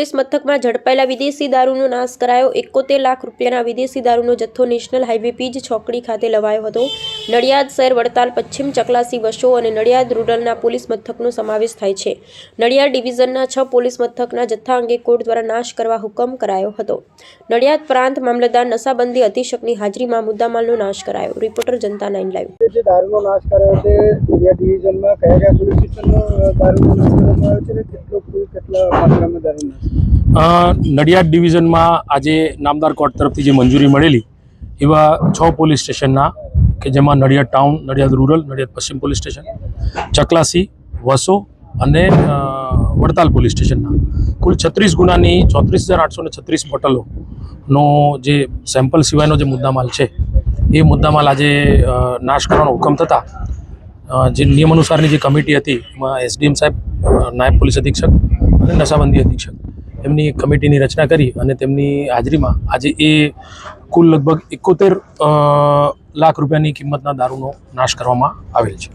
Police મથકમાં ઝડપાયેલા વિદેશી દારૂનો નાશ કરાયો. એકોતેર લાખ રૂપિયાના વિદેશી દારૂનો જથ્થો નેશનલ હાઈવે પીજ ચોકડી ખાતે લવાયો હતો. નડિયાદ શહેર વડતાલ પશ્ચિમ ચકલાસી વશો અને નડિયાદ રૂરલના પોલીસ મથકનો સમાવેશ થાય છે. નડિયાદ ડિવિઝનના છ પોલીસ મથકના જથ્થા અંગે કોર્ટ દ્વારા નાશ કરવા હુકમ કરાયો હતો. નડિયાદ પ્રાંત મામલતદાર નશાબંધી અધિક્ષકની હાજરીમાં મુદ્દામાલનો નાશ કરાયો. Reporter Janta nine live. જે દારૂનો નાશ કર્યો છે ઇન્ડિયા ડિવિઝનમાં કયા કયા પોલીસ સ્ટેશનનો દારૂનો નાશ કરવામાં આવ્યો છે કેટલો કેટલા માત્રામાં દારૂ નાશ નડિયાદ ડિવિઝનમાં આજે નામદાર કોર્ટ તરફથી જે મંજૂરી મળેલી એવા છ પોલીસ સ્ટેશનના કે જેમાં નડિયાદ ટાઉન, નડિયાદ રૂરલ, નડિયાદ પશ્ચિમ પોલીસ સ્ટેશન, ચકલાસી, વસો અને વડતાલ પોલીસ સ્ટેશનના. કુલ છત્રીસ ગુનાની ચોત્રીસ હજાર આઠસો ને છત્રીસ બોટલોનો જે સેમ્પલ સિવાયનો જે મુદ્દામાલ છે, એ મુદ્દામાલ આજે નાશ કરવાનો હુકમ થતાં જે નિયમ અનુસારની જે કમિટી હતી, એમાં એસડીએમ સાહેબ નાયબ પોલીસ અધિક્ષક અને નશાબંધી અધિક્ષક, એમની કમિટીની રચના કરી અને તેમની હાજરીમાં આજે એ કુલ લગભગ એકોતેર લાખ રૂપિયાની કિંમતના દારૂનો નાશ કરવામાં આવેલ છે.